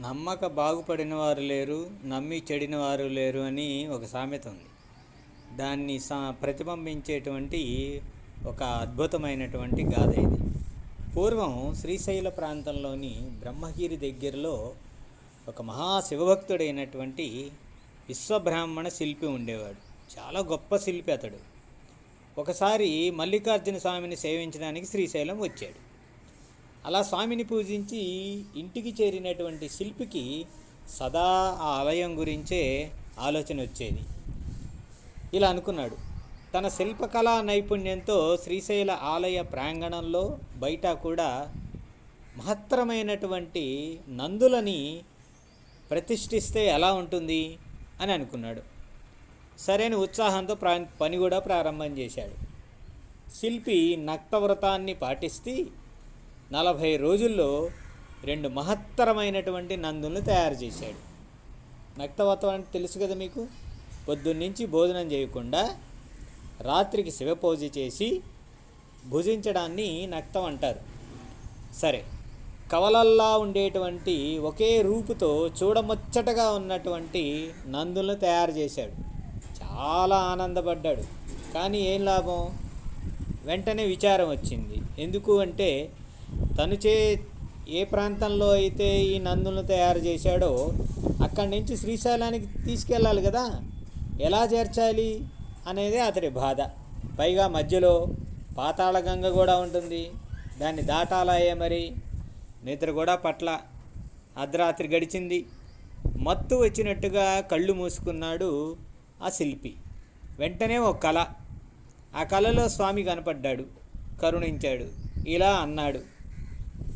నమ్మక బాగుపడిన వారు లేరు నమ్మి చెడిన వారు లేరు అని ఒక సామెత ఉంది. దాన్ని సా ప్రతిబింబించేటువంటి ఒక అద్భుతమైనటువంటి గాథ ఇది. పూర్వం శ్రీశైల ప్రాంతంలోని బ్రహ్మగిరి దగ్గరలో ఒక మహా శివభక్తుడైనటువంటి విశ్వబ్రాహ్మణ శిల్పి ఉండేవాడు. చాలా గొప్ప శిల్పి అతడు. ఒకసారి మల్లికార్జున స్వామిని సేవించడానికి శ్రీశైలం వచ్చాడు. అలా స్వామిని పూజించి ఇంటికి చేరినటువంటి శిల్పికి సదా ఆ ఆలయం గురించే ఆలోచన వచ్చేది. ఇలా అనుకున్నాడు. తన శిల్పకళా నైపుణ్యంతో శ్రీశైల ఆలయ ప్రాంగణంలో బయట కూడా మహత్తరమైనటువంటి నందులని ప్రతిష్ఠిస్తే ఎలా ఉంటుంది అని అనుకున్నాడు. సరైన ఉత్సాహంతో ప్రా పని కూడా ప్రారంభం చేశాడు. శిల్పి నక్తవ్రతాన్ని పాటిస్తూ నలభై రోజుల్లో రెండు మహత్తరమైనటువంటి నందులను తయారు చేశాడు. నక్తవ్రతం అంటే తెలుసు కదా మీకు? పొద్దున్నీ భోజనం చేయకుండా రాత్రికి శివపూజ చేసి భుజించడాన్ని నక్తం అంటారు. సరే కవలల్లా ఉండేటువంటి ఒకే రూపుతో చూడముచ్చటగా ఉన్నటువంటి నందులను తయారు చేశాడు. చాలా ఆనందపడ్డాడు. కానీ ఏం లాభం? వెంటనే విచారం వచ్చింది. ఎందుకు అంటే తను చే ఏ ప్రాంతంలో అయితే ఈ నందులను తయారు చేశాడో అక్కడి నుంచి శ్రీశైలానికి తీసుకెళ్ళాలి కదా. ఎలా చేర్చాలి అనేది అతడి బాధ. పైగా మధ్యలో పాతాళ గంగ కూడా ఉంటుంది. దాన్ని దాటాలాయే మరి. నిద్ర కూడా పట్ల. అర్ధరాత్రి గడిచింది. మత్తు వచ్చినట్టుగా కళ్ళు మూసుకున్నాడు ఆ శిల్పి. వెంటనే ఒక కళ. ఆ కళలో స్వామి కనపడ్డాడు. కరుణించాడు. ఇలా అన్నాడు.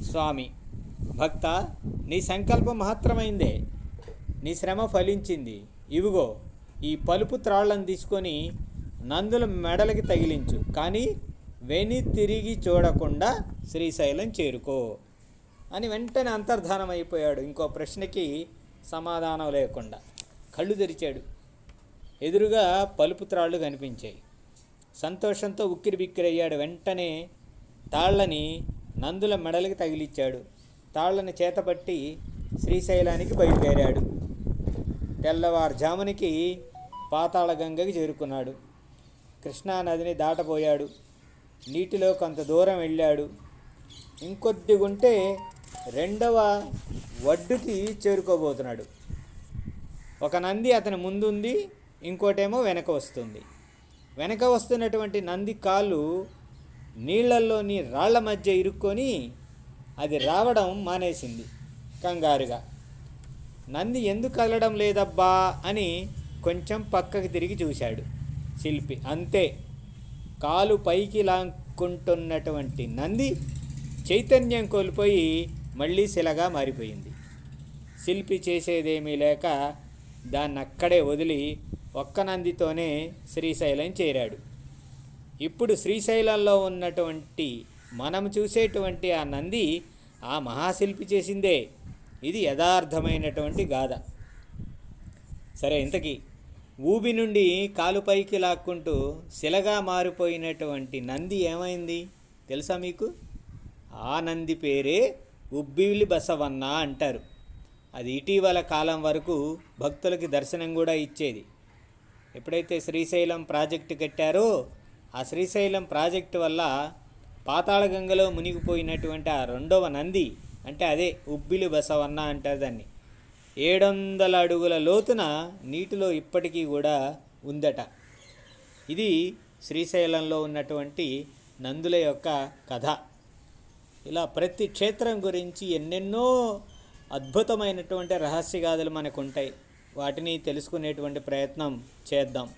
స్వామి. భక్త నీ సంకల్పం మహత్తరమైందే. నీ శ్రమ ఫలించింది. ఇవిగో ఈ పలుపు త్రాళ్ళను తీసుకొని నందుల మెడలకి తగిలించు. కానీ వెని తిరిగి చూడకుండా శ్రీశైలం చేరుకో. అని వెంటనే అంతర్ధానం అయిపోయాడు ఇంకో ప్రశ్నకి సమాధానం లేకుండా. కళ్ళు తెరిచాడు. ఎదురుగా పలుపు త్రాళ్ళు కనిపించాయి. సంతోషంతో ఉక్కిరి బిక్కిరయ్యాడు వెంటనే తాళ్ళని నందుల మెడలకి తగిలిచ్చాడు. తాళ్ళని చేతపట్టి శ్రీశైలానికి బయలుదేరాడు. తెల్లవారుజామునికి పాతాళగంగకి చేరుకున్నాడు. కృష్ణానదిని దాటబోయాడు. నీటిలో కొంత దూరం వెళ్ళాడు. ఇంకొద్ది ఉంటే రెండవ వడ్డుకి చేరుకోబోతున్నాడు. ఒక నంది అతని ముందుంది ఇంకోటేమో వెనక వస్తుంది. వెనక వస్తున్నటువంటి నంది కాళ్ళు నీళ్ళల్లోని రాళ్ళ మధ్య ఇరుక్కొని అది రావడం మానేసింది కంగారుగా. నంది ఎందుకు కదలడం లేదబ్బా అని కొంచెం పక్కకి తిరిగి చూశాడు శిల్పి. అంతే. కాలు పైకి లాక్కుంటున్నటువంటి నంది చైతన్యం కోల్పోయి మళ్ళీ శిలగా మారిపోయింది. శిల్పి చేసేదేమీ లేక దాన్ని అక్కడే వదిలి ఒక్క నందితోనే శ్రీశైలం చేరాడు. ఇప్పుడు శ్రీశైలంలో ఉన్నటువంటి మనం చూసేటువంటి ఆ నంది ఆ మహాశిల్పి చేసిందే. ఇది యథార్థమైనటువంటి గాథ. సరే ఇంతకీ ఊబి నుండి కాలుపైకి లాక్కుంటూ శిలగా మారిపోయినటువంటి నంది ఏమైంది? తెలుసా మీకు? ఆ నంది పేరే ఉబ్బిలి బసవన్న అంటారు. అది ఇటీవల కాలం వరకు భక్తులకి దర్శనం కూడా ఇచ్చేది. ఎప్పుడైతే శ్రీశైలం ప్రాజెక్టు కట్టారో ఆ శ్రీశైలం ప్రాజెక్టు వల్ల పాతాళగంగలో మునిగిపోయినటువంటి ఆ రెండవ నంది అంటే అదే ఉబ్బిలి బసవన్న అంటారు దాన్ని. ఏడు వందల అడుగుల లోతున నీటిలో ఇప్పటికీ కూడా ఉందట. ఇది శ్రీశైలంలో ఉన్నటువంటి నందుల యొక్క కథ. ఇలా ప్రతి క్షేత్రం గురించి ఎన్నెన్నో అద్భుతమైనటువంటి రహస్యగాథలు మనకు ఉంటాయి వాటిని తెలుసుకునేటువంటి ప్రయత్నం చేద్దాం.